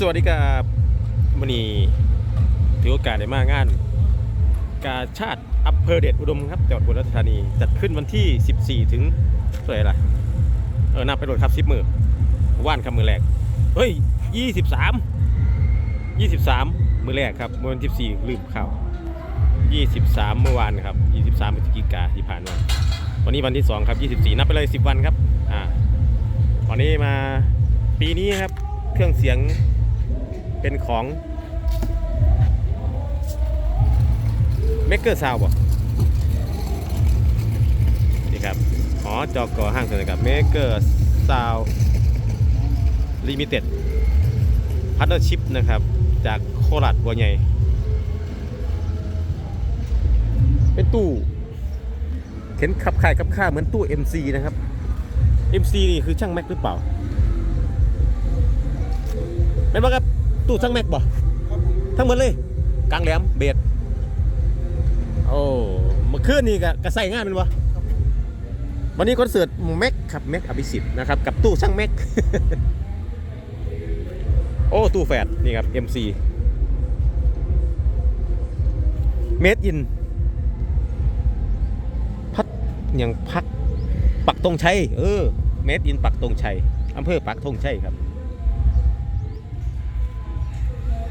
สวัสดีครับวันนี้ถือโอกาสได้มางาน กาชาติอำเภอเดชอุดมครับจังหวัดอุบลราชธานี จัดขึ้นวันที่ 14 ถึงเท่าไหร่ล่ะ เออนับไปโดนครับ10มือว่านครับมือแรก เฮ้ย 23 23 มือแรกครับวันที่14ลืมข่าว23 เมื่อวานครับ 23พฤศจิกาที่ผ่านมาวันนี้วันที่ 2 ครับ 24 นับไปเลย 10 วันครับอ่าวันนี้มาปีนี้ครับ เครื่องเสียง เป็นของเมกเกอร์ซาวบ่นี่ครับอ๋อจอกอห้างสัญญากับเมกเกอร์ซาวลิมิเต็ดพาร์ทเนอร์ชิพนะครับ จากโคราชบัวใหญ่ เป็นตู้เข็นขับขายกับค่าเหมือนตู้ MC นะครับ MC นี่คือช่างแม็กหรือเปล่าเป็นป่ะครับ ตู้ช่างแม็กบ่ทั้งหมดเลยกลางแหลมเบสโอ้เมื่อคืนนี่ก็ก็ใส่งานเป็นวะวันนี้คอนเสิร์ตแม็กครับแม็กอภิสิทธิ์นะครับกับตู้ช่างแม็ก โอ้ตู้แฝดนี่ครับ MC เมดอิน พัดยังพักปักตรงชัยเออเมดอินปักตรงชัยอำเภอปักธงชัยครับ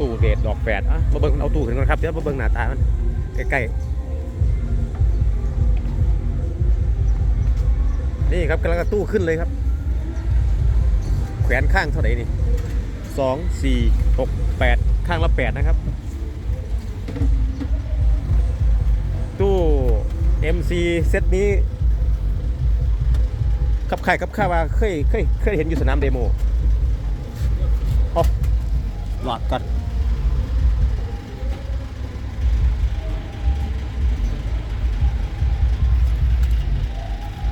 ตู้เดดดอกแฝดอะมาเบิ่งเอาตู้ขึ้นก่อนครับเดี๋ยวมาเบิ่งหน้าตามันใกล้ๆนี่ครับกำลังตู้ขึ้นเลยครับ แขวนข้างเท่าไหร่นี่สองสี่หกแปดข้างละแปดนะครับ ตู้ MC เซตนี้ขับข่ายกับข้าว่าเคยเคยเคยเห็นอยู่สนามเดโมโอ้หลอดก่อน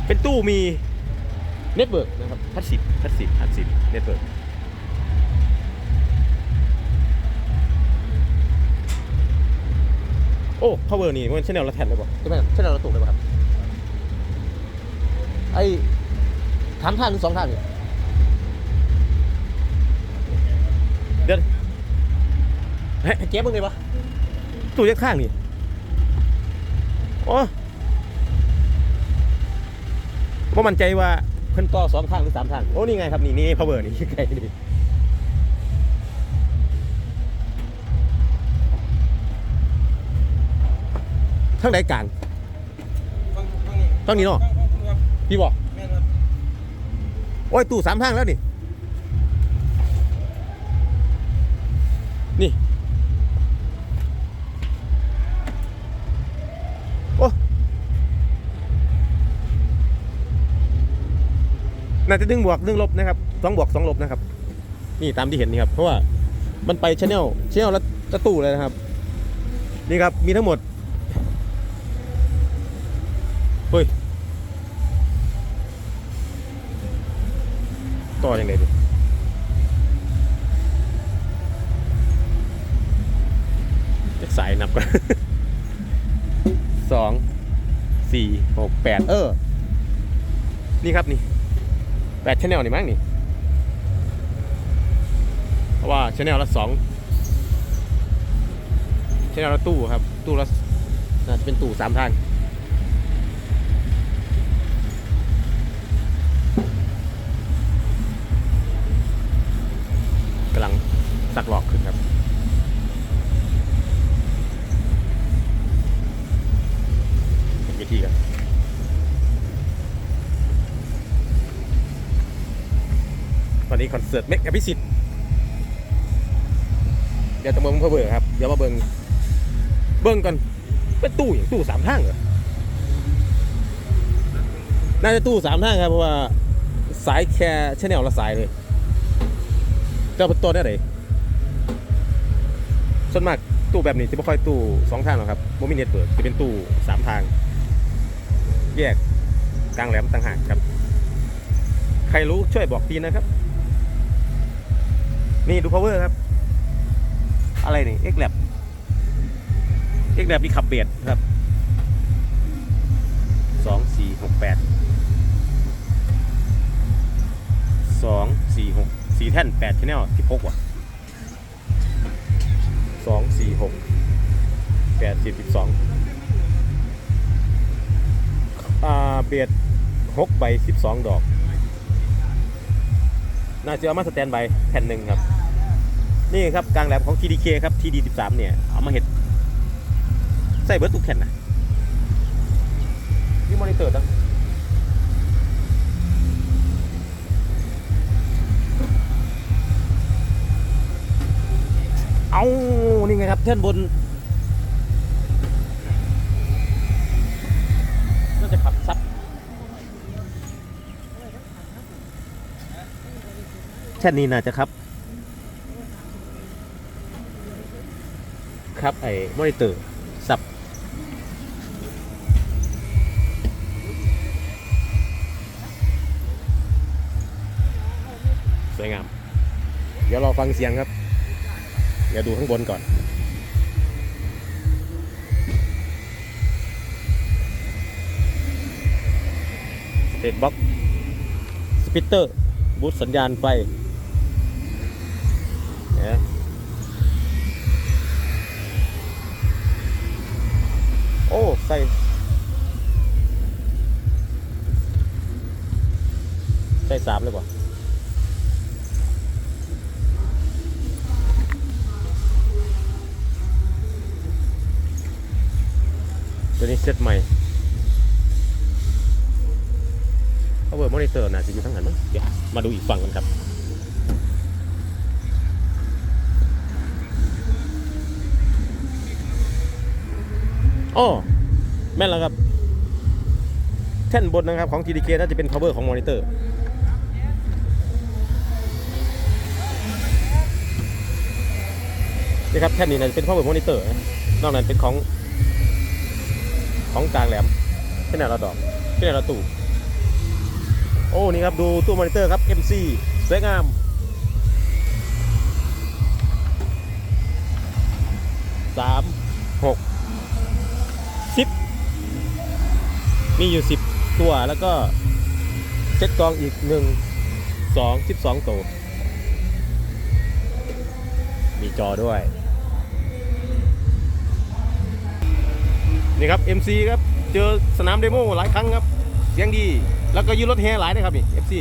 เป็นตู้มีเน็ตเวิร์กนะครับพัดสิบพัดสิบพัดสิบเน็ตเวิร์กโอ้พาวเวอร์นี่มันชแนลละแทนเลยป่ะใช่ไหมชแนลละตุกเลยป่ะครับไอ้ถามทางหรือสองทางเนี่ยเดี๋ยวเฮ้ยเจ๊มึงไงวะตู้ยักข้างนี่โอ้ ว่ามั่นใจว่าเพิ่นต่อสองทางหรือสามทาง โอ้นี่ไงครับนี่นี่พาวเวอร์นี่ไกลนี่ทางไหนกลางฟังฟังนี่ทางนี้เนาะพี่บอกโอ้ยตู้สามทางแล้วนี่ น่าจะดึงบวกดึงลบนะครับสองบวกสองลบนะครับ นี่ตามที่เห็นนี่ครับ เพราะว่ามันไปชแนลชแนลละละตู้เลยนะครับ นี่ครับมีทั้งหมดเฮ้ยต่อยังไงดิจะสายนับก่อนสองสี่หกแปดเออ นี่ครับนี่ แปดชแนลนี่มั้งนี่ เพราะว่าชแนลละสองชแนลละตู้ครับ ตู้ละน่าจะเป็นตู้สามทางีคอนเสิร์ตเมกอภิสิทธิ์เดี๋ยวจะมาเพิ่มเบอร์ครับ เดี๋ยวมาเบิงเบิ้งกันเป็นตู้อย่างตู้สามทางเหรอน่าจะตู้สามทางครับ เพราะว่าสายแค่ชแนลละสายเลยเจ้าเป็นตัวได้ไหนส่วนมากตู้แบบนี้จะไม่ค่อยตู้สองทางหรอกครับโมมิเน็ตเปิดจะเป็นตู้สามทาง แยกกลางแหลมต่างหากครับ ใครรู้ช่วยบอกทีนะครับ นี่ดู power ครับ อะไรนี่ X lab X lab มีขับเบียดครับสองสี่หกแปดสองสี่หกสี่แท่นแปดชแนลสิบหกว่ะสองสี่หกแปดสิบสิบสองอ่าเบียดหกใบสิบสองดอก น่าจะเอามาสแตนใบแผ่นหนึ่งครับ นี่ครับกลางแหลมของ TDK ครับ TD13 เนี่ย เอามาเห็ด ใส่เบิร์ตทุกแผ่นนะนี่มอนิเตอร์ตั้งเอานี่ไงครับแท่นบนน่าจะขับซับแท่นนี้น่าจะครับ ครับไอ้มอนิเตอร์สับสวยงาม เดี๋ยวรอฟังเสียงครับ เดี๋ยวดูข้างบนก่อน สเตตบ็อกสปิตเตอร์บูตสัญญาณไฟ สามเลยกว่าตัวนี้เซตใหม่ power monitor น่าจะอยู่ทั้งนั้นมั้งเดี๋ยวมาดูอีกฝั่งกันครับอ้อแม่นแล้วครับ แท่นบนนะครับของ TDK น่าจะเป็น power ของมอนิเตอร์ นี่ครับแท่นนี้นะเป็น power monitor นะนอกนั้นเป็นของของกลางแหลมเป็นอะไรดอกเป็นอะไรตู้โอ้นี่ครับดูตู้มอนิเตอร์ครับ MC สวยงามสามหกสิบมีอยู่สิบตัวแล้วก็เซ็ตกองอีกหนึ่งสองสิบสองตัวมีจอด้วย นี่ครับ MC ครับ เจอสนามเดโมหลายครั้งครับ เสียงดี แล้วก็ยืรถแห่หลายนะครับนี่ MC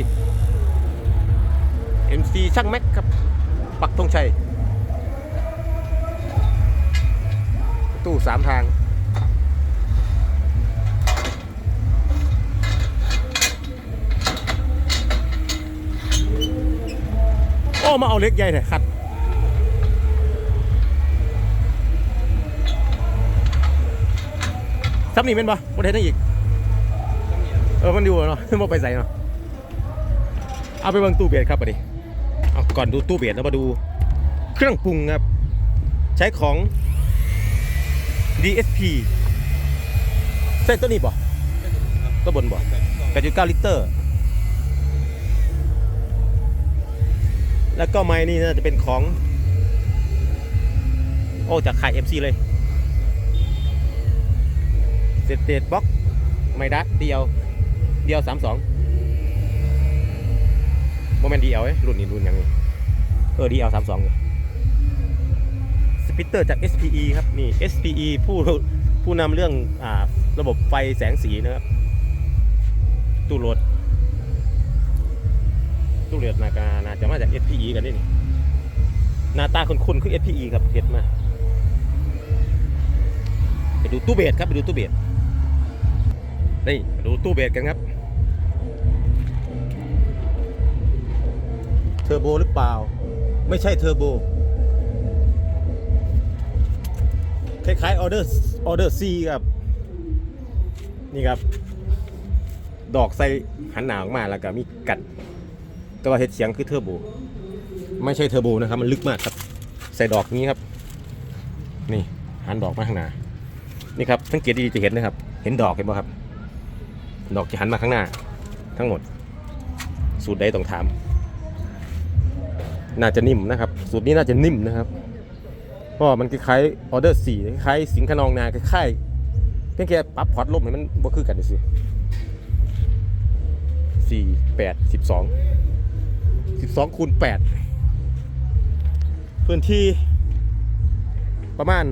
MC ช่างแม็กครับ ปักธงชัย ตู้สามทางโอ้มาเอาเล็กใหญ่เลยขัด ซ้ำนี่เป็นปะประเทศนั่นอีก เออ มันอยู่เนาะมันไปใส่เนาะ เอาไปเบิ่งตู้เบียดครับปะดิเอาก่อนดูตู้เบียดแล้วมาดูเครื่องปรุงครับ ใช้ของ DSP เส้นตัวนี้บ่ตัวบนบ่8.9 ลิตร แล้วก็ไม้นี่น่าจะเป็นของ โอ้จากขาย MC เลย เสตเตดบ็อกไม่ดัดเดียว เดียวสามสองโมเมนต์ดีเอลเอ้ยรุ่นนี้รุ่นยังนี้เออดีเอลสามสองสปิเตอร์จาก SPE ครับนี่ SPE ผู้ผู้นำเรื่องอ่าระบบไฟแสงสีนะครับตู้รถตู้เรือนนาการนาจะมาจาก SPE กันนี่นี่หน้าตาคุ้นๆคือ SPE ครับเห็ดมาไปดูตู้เบสครับไปดูตู้เบส นี่ดูตู้เบสกันครับ เทอร์โบหรือเปล่า ไม่ใช่เทอร์โบ คล้ายๆออเดอร์ออเดอร์ซีครับ นี่ครับ ดอกใส่หันหนาออกมาแล้วก็มีกัด แต่ว่าเห็ดเสียงคือเทอร์โบ ไม่ใช่เทอร์โบนะครับ มันลึกมากครับ ใส่ดอกนี้ครับ นี่หันดอกมาข้างหน้านี่ครับสังเกตดีๆจะเห็นนะครับ เห็นดอกเห็นไหมครับ ดอกจะหันมาข้างหน้า ทั้งหมด สูตรใดต้องถาม น่าจะนิ่มนะครับ สูตรนี้น่าจะนิ่มนะครับเพราะมันคล้ายๆออเดอร์สี่คล้ายสิงขนองนาคล้ายๆเพียงแค่ปรับพอร์ตลมให้มันบ่คือกันสิสี่แปดสิบสองสิบสองคูณแปดพื้นที่ประมาณ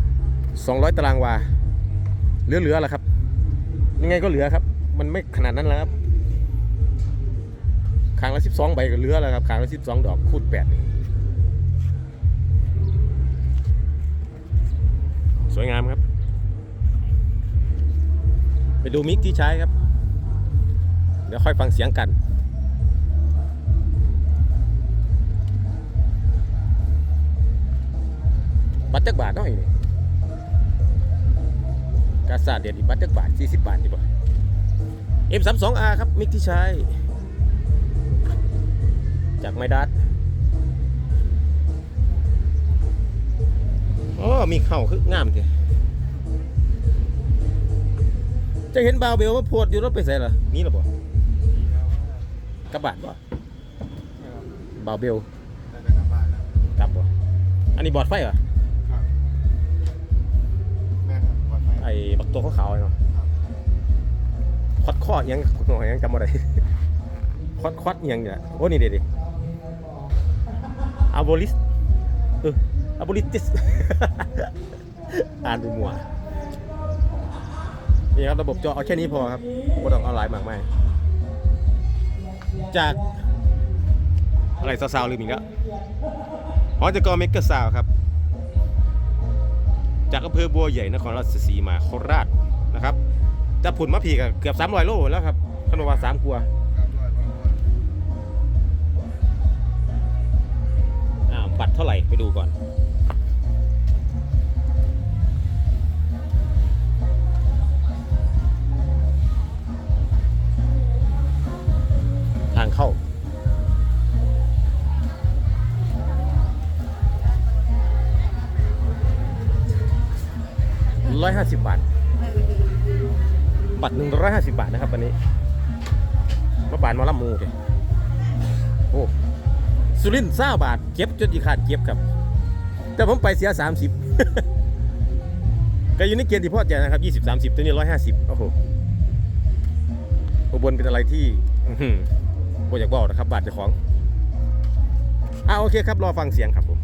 200 ตารางวาเหลือๆแหละครับ ยังไงก็เหลือครับ มันไม่ขนาดนั้นแล้วครับครั้งละ12ใบก็เหลือแล้วครับครั้งละ12ดอกคูณ8นี่สวยงามครับ ไปดูมิกที่ใช้ครับ เดี๋ยวค่อยฟังเสียงกันบัตรจักบาทน้อยนี่ กาซาเดียดีบัตรจักบาท40บาทดีป่ะ M32R ครับ มิกที่ใช้ จากไมดัสโอ้มีเข่าคืองามเถอะจะเห็นบาวเบลว่าโพดอยู่รถไปใส่เหรอมีหรอบ่กระบาดบ่บาวเบลได้ไปกลับบ้านแล้วกลับบ่อันนี้บอร์ดไฟเหรอ อ้บักตัวขาวๆไอ้เนาะครับคอดข้อยังหน่อยยังจำอะไรคอดคอดยังเนี่ยโอ้นี่เด็ดดิอาโบลิสเอออาโบลิติสอ่านดูมัวนี่ครับระบบจอเอาแค่นี้พอครับไม่ต้องเอาหลายมากมายจากอะไรซาวๆลืมอีกแล้วหอจากกอเมกะซาวครับ จากอำเภอบัวใหญ่นครราชสีมาโคราชนะครับจะผลมะพีกเกือบสามร้อยโลแล้วครับขนมว่าสามกัวาครัวอ่าบัตรเท่าไหร่ไปดูก่อน 150 บาท บัตร 150 บาทนะครับวันนี้มาบานมาลำมูเลยโอ้สุรินทร์ซ้าบาทเก็บจนอีขาดเก็บครับ แต่ผมไปเสีย 30 ก็อยู่ในเกณฑ์ที่พอใจนะครับ 20 30 ตัวนี้ 150 โอ้โหอุบลเป็นอะไรที่โบอยากบอกนะครับ บาทเจ้าของอ่าโอเคครับ รอฟังเสียงครับผม